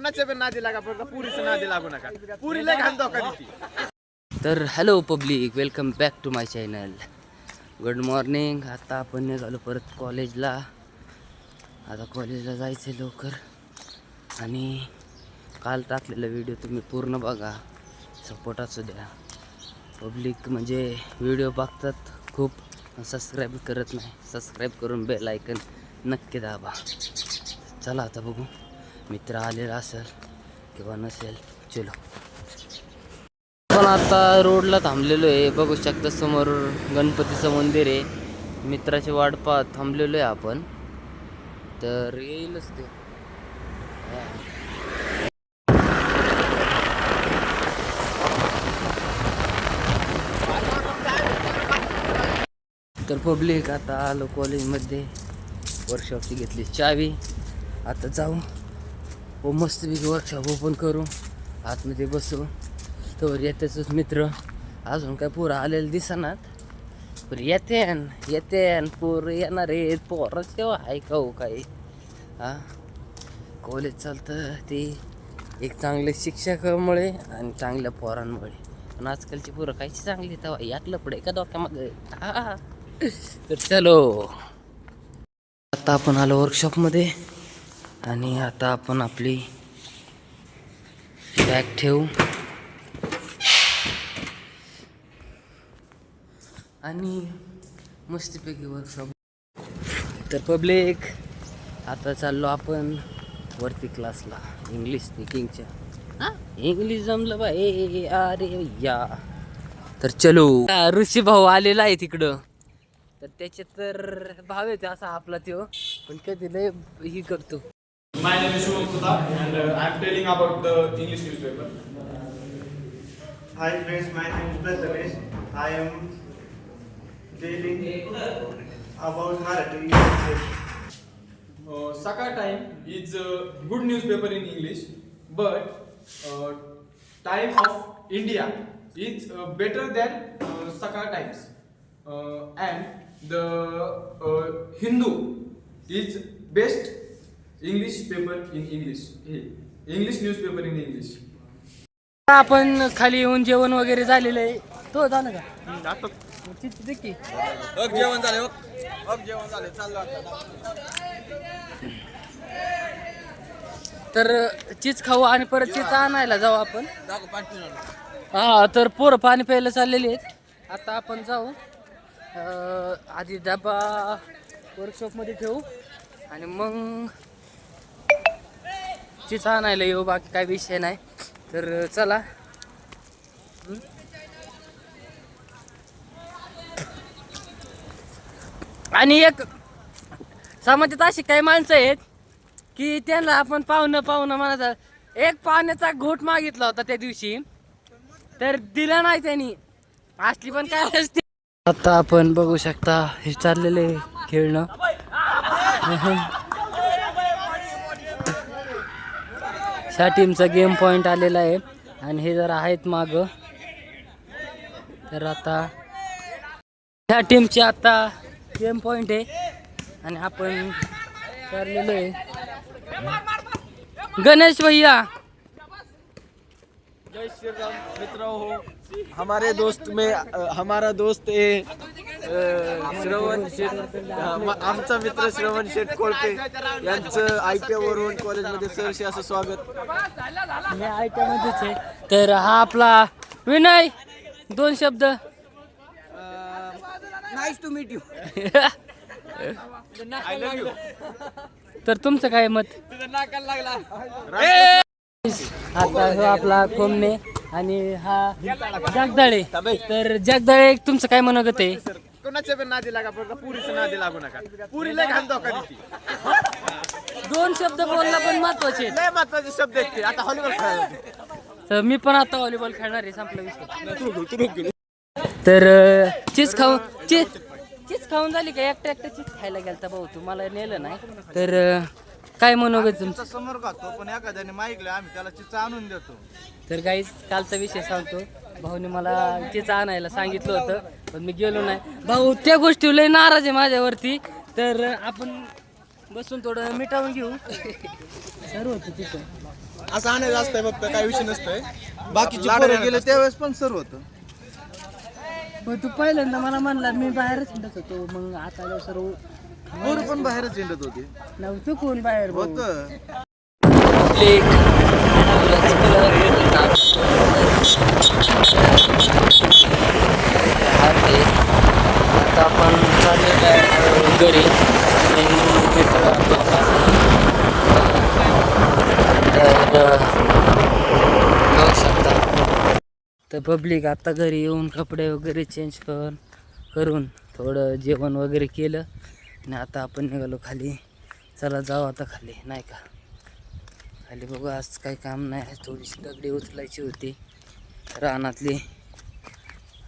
कोणाच्या पण नादी लागा फक्त पुरीचं नादी लागू नका. पुरीला घाल धोका देते. तर hello public welcome back to my channel good morning आता आपण निघालो परत कॉलेजला आता कॉलेजला जायचं आहे लवकर. आणि काल टाकलेला व्हिडिओ तुम्ही पूर्ण बघा. सपोर्ट असू द्या. पब्लिक म्हणजे व्हिडिओ बघतात खूप सबस्क्राईब करत नाही. सबस्क्राईब करून बेल ऐकन नक्की दाबा. चला आता बघू. मित्र आलेला असेल किंवा नसेल चलो. पण आता रोडला थांबलेलो आहे. बघू शकता समोर गणपतीचं मंदिर आहे. मित्राची वाट पाहत थांबलेलो आहे आपण. तर येईलच ते. तर पब्लिक आता आलो कॉलेजमध्ये वर्कशॉपची घेतली. चावी. आता जाऊ. व मस्तपैकी वर्कशॉप ओपन करू. आतमध्ये बसू. तर येतेच मित्र. अजून काय पोरं आलेले दिसनात. पण येते येते पोर येणार आहेत. पोरच तेव्हा ऐकाऊ हो काही हा? कॉलेज चालतं ते. एक चांगले शिक्षकामुळे आणि चांगल्या पोरांमुळे. पण आजकालची पोरं कायची चांगली तेव्हा यातलं पुढे एका डोक्यामध्ये हा तर चलो. आता आपण आलो वर्कशॉपमध्ये आणि आता आपण आपली बॅग ठेवू. आणि मस्तपैकी वर्कशॉप तर पब्लिक आता चाललो आपण वरती क्लासला इंग्लिश स्पीकिंगच्या हां? इंग्लिश जमलं बा. ए अरे या. तर चलो. ऋषी भाऊ आलेला आहे तिकडं. तर त्याचे तर भाव येते असा आपला त्यो. पण कधी लय ही करतो. My name is Shubham Sudha and uh, I'm telling about the English newspaper. Hi friends, my name is Prathamesh. I am telling about Marathi. Uh, Sakar Time is a good newspaper in English, but uh, Time of India is uh, better than uh, Sakar Times. Uh, and the uh, Hindu is best English paper in English. eh, English newspaper in English. आपण खाली येऊन जेवण वगैरे झालेलं आहे. तो झालं का? चित दे की. जेवण झाले जेवण झाले चाललो तर चीज खाऊ आणि परत चीज आणायला जाऊ आपण. हा तर पोरं पाणी प्यायला चाललेली आहेत. आता आपण जाऊ. अं, आधी डबा वर्कशॉपमध्ये ठेवू. आणि मग चीज आणायला येऊ बाकी काय विषय नाही. तर चला. आणि एक समाजात अशी काही माणसं आहेत की त्यांना आपण पाहुणं पाहुणं म्हणायचं. एक पाण्याचा घोट मागितला होता त्या दिवशी. तर दिला नाही त्यांनी. असली पण काय असते. आता आपण बघू शकता हे चाललेले खेळणं. ह्या टीमचा गेम पॉईंट आलेला आहे. आणि हे जर आहेत माग. तर आता ह्या टीमची आता गेम पॉईंट आहे. आणि आपण चाललेलो आहे. गणेश भैया. जय श्री राम मित्र हो. हमारे दोस्त में हमारा दोस्त है श्रवण शेठ आमचा मित्र श्रवण शेठ कोळपे यांचं आय टी वरून कॉलेजमध्ये सरशी असं स्वागत. मी आय मध्येच आहे तर हा आपला विनय दोन शब्द. नाईस टू मीट यू तर तुमचं काय मत? आता हो आपला कोमने आणि हा जगदाळे. तर जगदाळे तुमचं काय मनोगत आहे? कोणाच्या पण नादी लागा पण पुरीचं नादी लागू नका. पुरीला घाल धोका देते. दोन शब्द बोलला पण महत्त्वाचे. लय महत्त्वाचे शब्द आहेत ते. आता हॉलीबॉल खेळायला. तर मी पण आता व्हॉलीबॉल खेळणार आहे संपला विषय. तर चीज खाऊन चीज चीज खाऊन झाली का? एकटा एकटा चीज खायला गेलता भाऊ तुम्हाला नेलं नाही. तर काय मनोगत तुमचं? समोर खातो पण एखाद्याने मागितलं आम्ही त्याला चिचा आणून देतो. तर गाईज कालचा विषय सांगतो. भाऊने मला तिचं आणायला सांगितलं होतं. पण मी गेलो नाही. भाऊ त्या गोष्टी लय नाराज आहे माझ्यावरती. तर आपण बसून थोडं मिटावून घेऊ. सर्व होतं तिथं. असं आणायचं असतंय फक्त काही विषय नसतंय. पोरं गेले त्यावेळेस पण सर होतं. पण तू पहिल्यांदा मला म्हणला मी बाहेरच हिंडत होतो. मग आता आलो सर्व पोरं पण बाहेरच हिंडत होते. नव्हतं कोण बाहेर. होतं पब्लिक आता आपण चाललेलो आहे घरी मित्र तर शकता तर पब्लिक आता घरी येऊन कपडे वगैरे चेंज करून करून थोडं जेवण वगैरे केलं. आणि आता आपण निघालो खाली. चला जाऊ आता खाली नाही का? खाली बघू आज काही काम नाही थोडीशी दगडी उचलायची होती रानातली.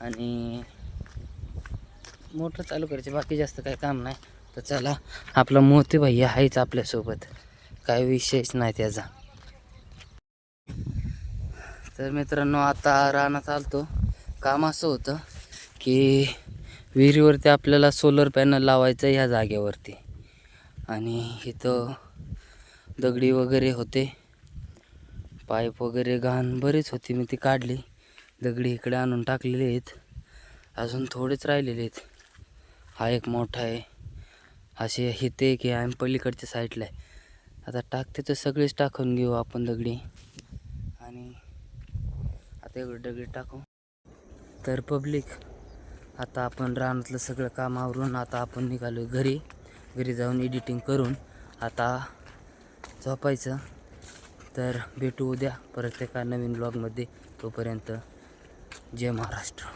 आणि मोटर चालू करायची बाकी जास्त काही काम नाही. तर चला आपला मोती भैया आहेच आपल्यासोबत. काही विशेष नाही त्याचा. तर मित्रांनो आता रानात आलतो काम असं होतं की विहिरीवरती आपल्याला सोलर पॅनल लावायचं ह्या जागेवरती. आणि इथं दगडी वगैरे होते. पाईप वगैरे घाण बरीच होती मी ती काढली. दगडी इकडे आणून टाकलेली आहेत. अजून थोडेच राहिलेले आहेत. हा एक मोठा आहे. असे हिते की आम्ही पलीकडच्या साईडला आहे. आता टाकते तर सगळेच टाकून घेऊ आपण दगडी. आणि आता एवढे दगडी टाकू. तर पब्लिक आता आपण रानातलं सगळं काम आवरून आता आपण निघालो घरी. घरी जाऊन एडिटिंग करून आता झोपायचं. तर भेटू उद्या परत एका नवीन ब्लॉगमध्ये तोपर्यंत जय महाराष्ट्र.